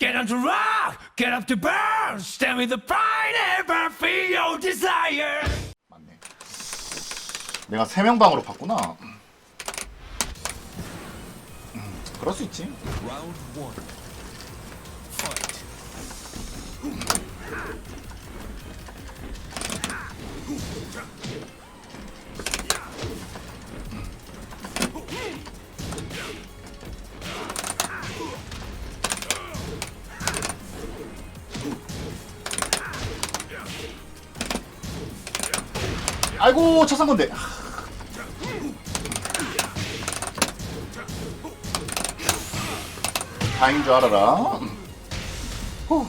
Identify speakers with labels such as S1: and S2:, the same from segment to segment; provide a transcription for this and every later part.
S1: Get on to rock, get up to burn, stand with the pride and burn, feel your desire.
S2: 맞네. 내가 세 명 방으로 봤구나. 음, 그럴 수 있지.
S3: Round one. Fight.
S2: 아이고 차산 건데. 다행인 줄 알아라. 후.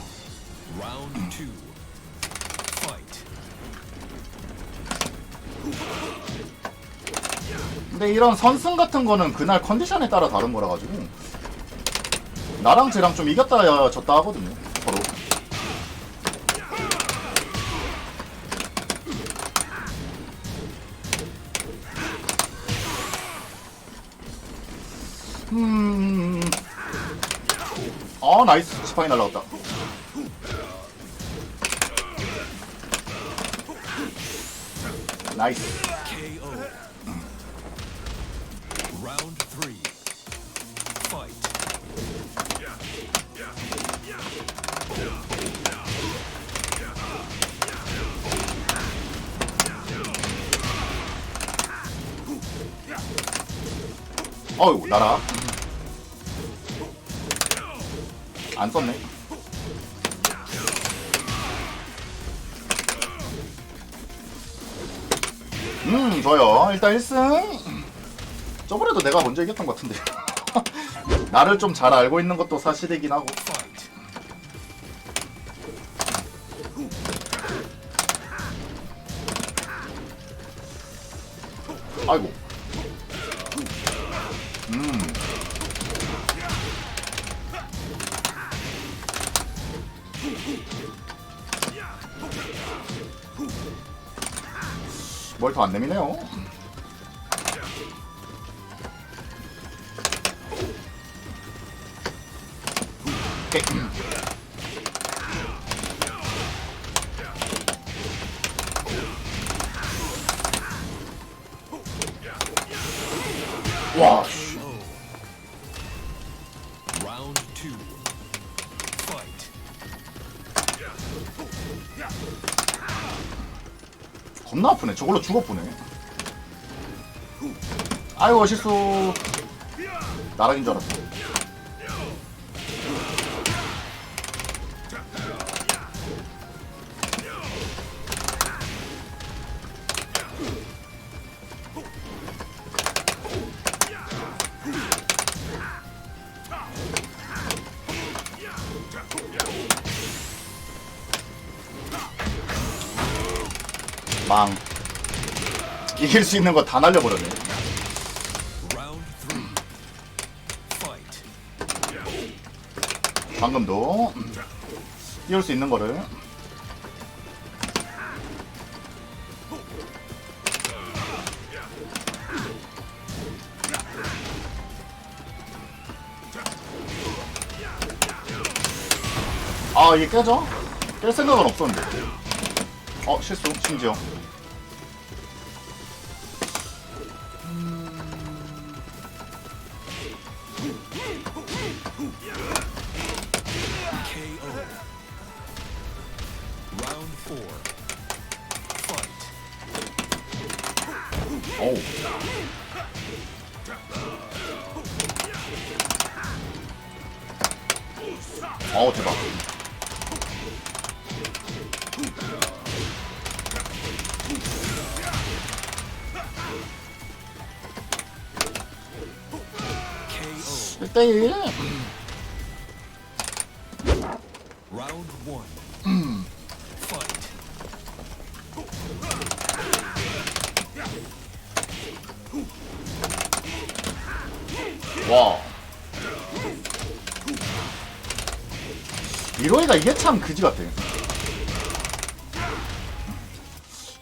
S2: 근데 이런 선승 같은 거는 그날 컨디션에 따라 다른 거라 가지고 나랑 쟤랑 좀 이겼다 졌다 하거든요. 아 나이스 지팡이 날라갔다. 나이스. 어이구 나라 안 썼네. 음 좋아요. 일단 1승. 저번에도 내가 먼저 이겼던 것 같은데. 나를 좀 잘 알고 있는 것도 사실이긴 하고 더 안 내미네요 오케이. 저걸로 죽어보네. 아이고 실수. 나락인 줄 알았어. 망. 이길 수 있는 거 다 날려버렸네. 방금도 띄울 수 있는 거를. 아 이게 깨져? 깰 생각은 없었는데. 어 실수 심지어. 어우 대박. 일단 1 라운드 이게 참 그지 같아.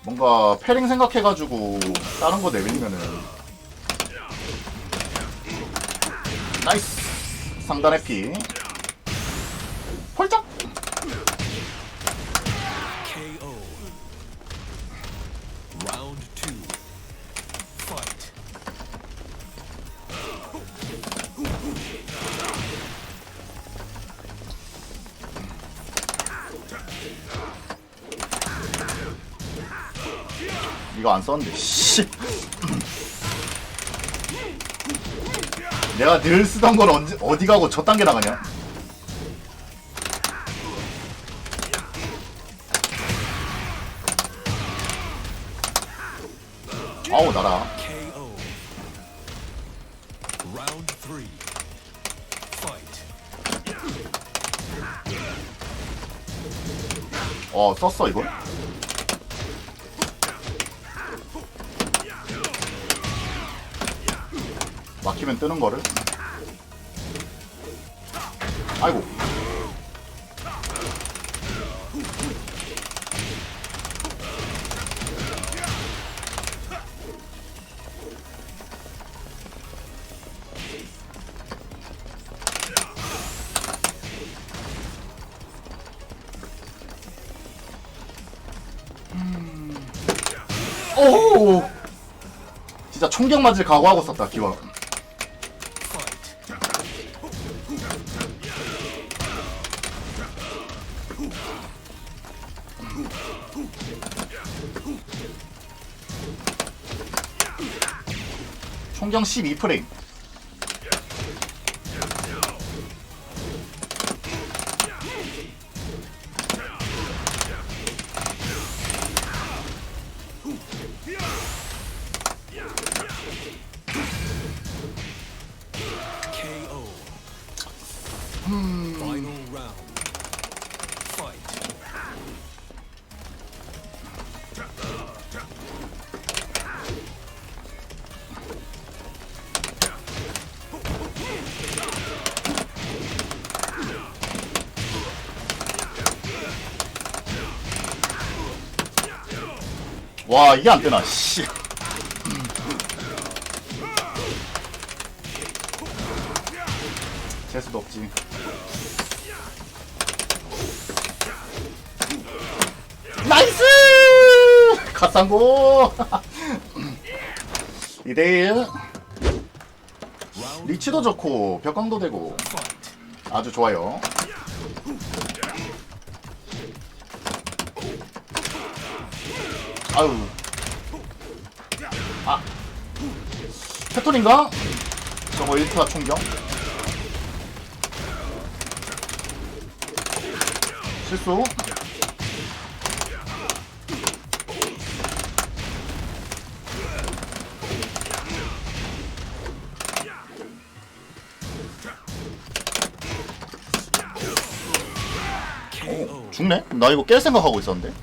S2: 뭔가 패링 생각해가지고 다른 거 내밀면은. 나이스. 상단의 피. 홀짝 안 썼는데 씨. 내가 늘 쓰던 걸 언제 어디 가고 저 단계 나가냐? 아우 나라. 어 썼어 이거 막히면 뜨는 거를? 아이고. 오 진짜 총격 맞을 각오하고 썼다 기왕 총경 12프레임 와 이게 안 뜨나 씨. 재수도 없지. 나이스! 갓상고! 2대1
S3: Round
S2: 리치도 좋고 벽광도 되고. 아주 좋아요 아유 아 패턴인가? 저거 1타 총경 실수. 죽네? 나 이거 깰 생각하고 있었는데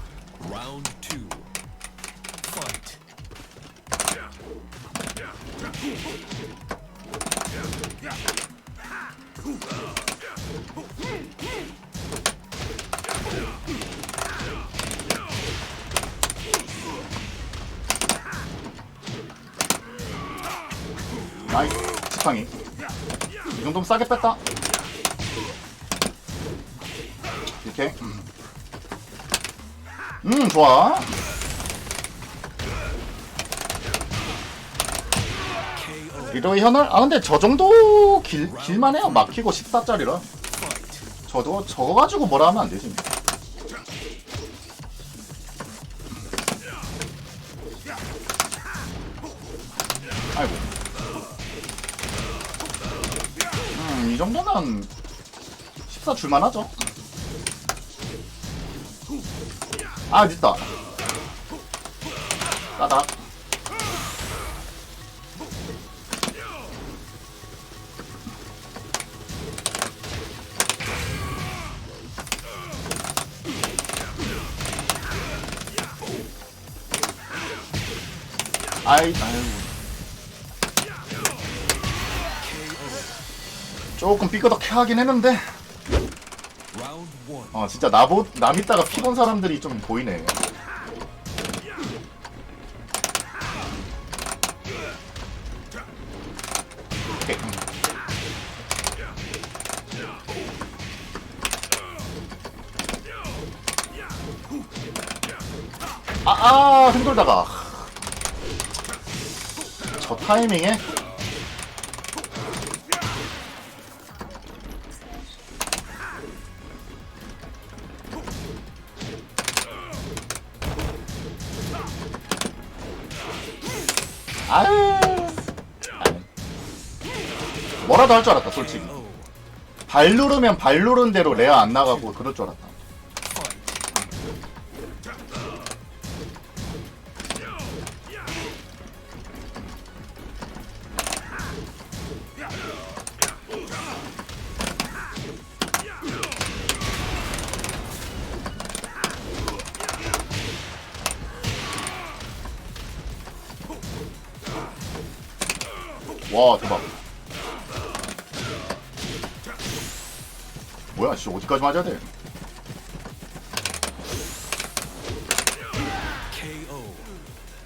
S2: 나이스. 지팡이. 이 정도면 싸게 뺐다. 이렇게. 음. 좋아.
S3: KO.
S2: 리더의 현을? 아 근데 저 정도 길, 길만 해요. 막히고 14짜리라.
S3: Fight.
S2: 저도 저거 가지고 뭐라 하면 안 되지 아이고. 음 이 정도면 14 줄만하죠. 아 늦다. 따닥 아이 아이고 뭐. 조금 삐거덕해 하긴 했는데. 어 진짜 나보 남 있다가 피본 사람들이 좀 보이네. 아아 아, 흔들다가. 저 타이밍에. 아유. 뭐라도 할 줄 알았다, 솔직히. 발 누르면 발 누른 대로 레아 안 나가고 그럴 줄 알았다. 뭐야 씨 어디까지 맞아야 돼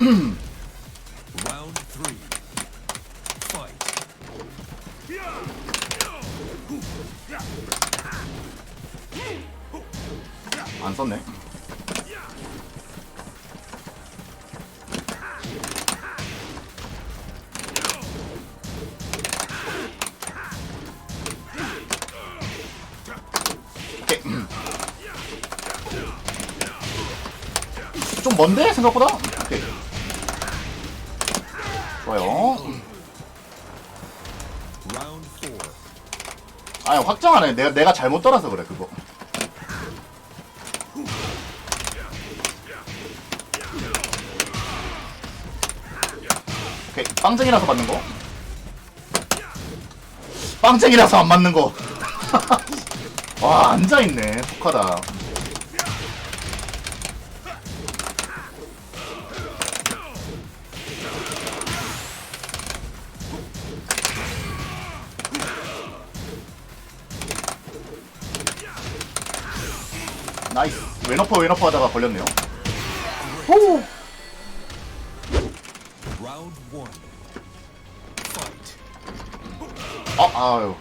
S2: 좀 먼데 생각보다 오케이 좋아요. 아니 확정 안 해. 내가 내가 잘못 떠라서 그래 그거. 오케이 빵쟁이라서 맞는 거. 빵쟁이라서 안 맞는 거. 와 앉아 있네. 독하다. 나이스. 웨너퍼 웨너퍼 하다가 걸렸네요.
S3: Fight.
S2: 아 아유.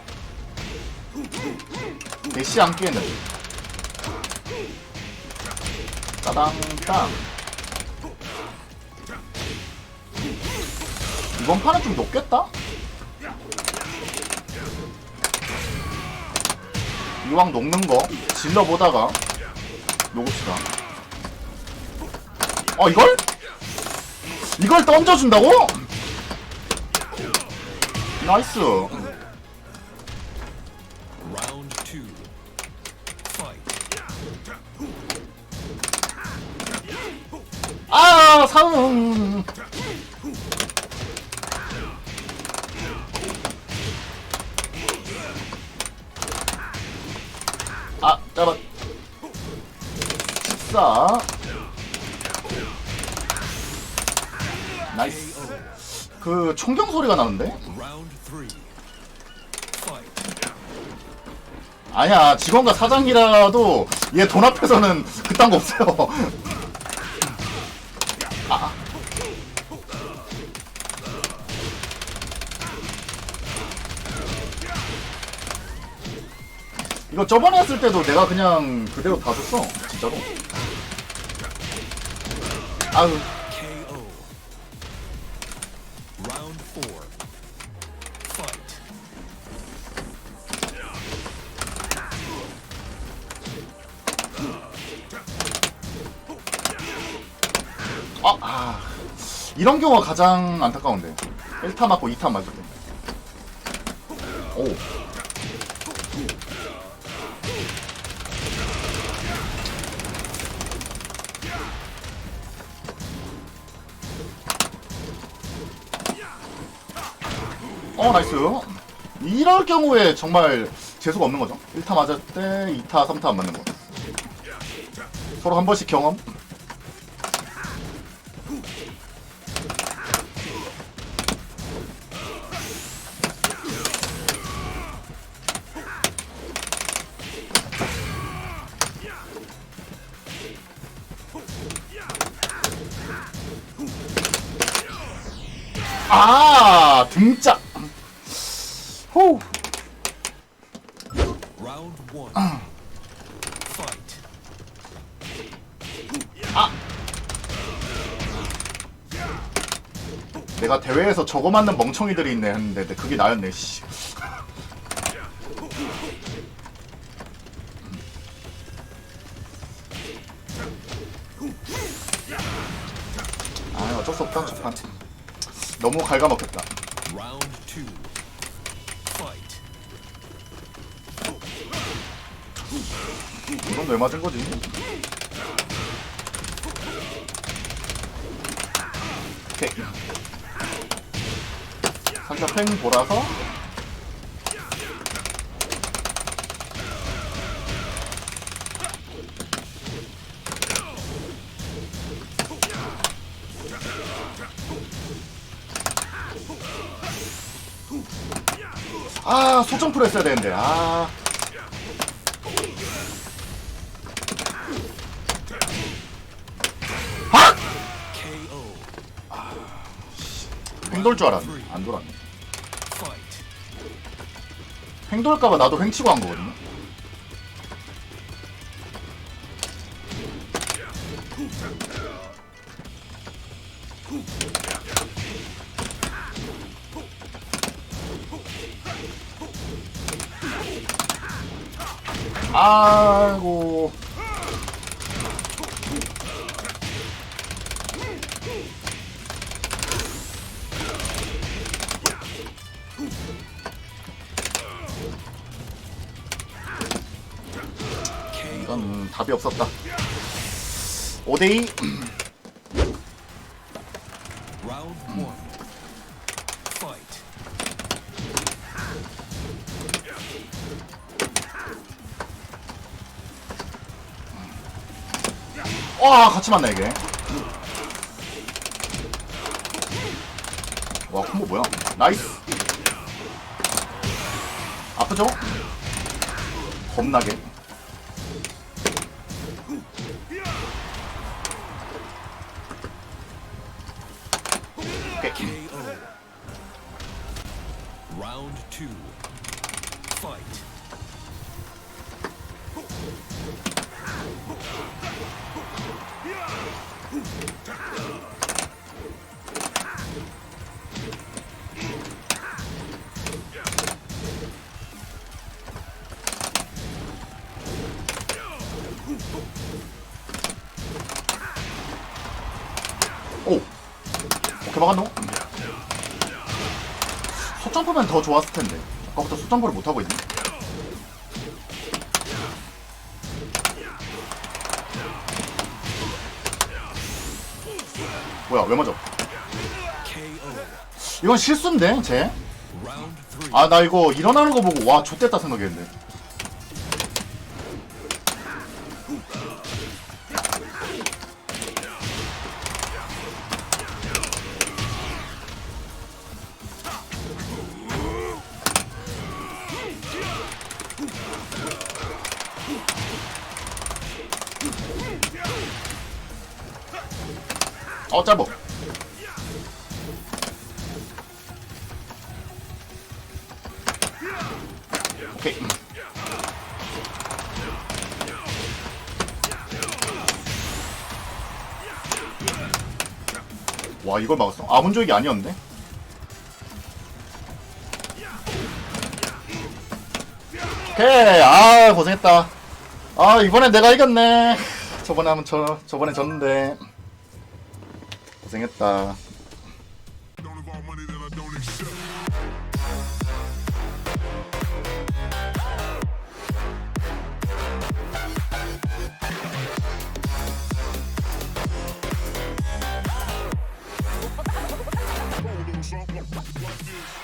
S2: 대시 안 끼겠는데. 따당 땅. 이번 판은 좀 높겠다? 이왕 녹는 거 질러 보다가 녹읍시다. 어 이걸? 이걸 던져준다고? 나이스. 나이스. 그 총경 소리가 나는데? 아니야 직원과 사장이라도 얘 돈 앞에서는 그딴 거 없어요. 아. 이거 저번에 했을 때도 내가 그냥 그대로 다 줬어 진짜로. 아유 이런 경우가 가장 안타까운데. 1타 맞고 2타 맞을 때. 오. 어 나이스. 이럴 경우에 정말 재수가 없는 거죠? 1타 맞을 때 2타 3타 안 맞는 거. 서로 한 번씩 경험 아 등짝 호.
S3: Fight.
S2: 내가 대회에서 저거 맞는 멍청이들이 있네 했는데 그게 나였네 씨. 아 어쩔 수 없다 첫판 너무 갉아먹겠다. 이건 왜 맞은 거지? 오케이 살짝 팽 돌아서 아 소점프로 했어야 되는데. 아. 아! 횡돌 줄 알았네. 안 돌았네. 횡돌까봐 나도 횡치고 한 거거든요 아이고. 이건 답이 없었다. 5대2 와 같이 만나 이게. 와 콤보 뭐야? 나이스. 아프죠? 겁나게 막았노? 소점프면 더 좋았을 텐데 아까부터 소점프를 못하고 있네 뭐야 왜 맞아. 이건 실수인데 쟤? 아 나 이거 일어나는 거 보고 와 좆됐다 생각했는데 와 이걸 막았어? 아문족이 아니었는데? 오케이. 아 고생했다. 아 이번엔 내가 이겼네. 저번에 하면 저 저번에 졌는데. 고생했다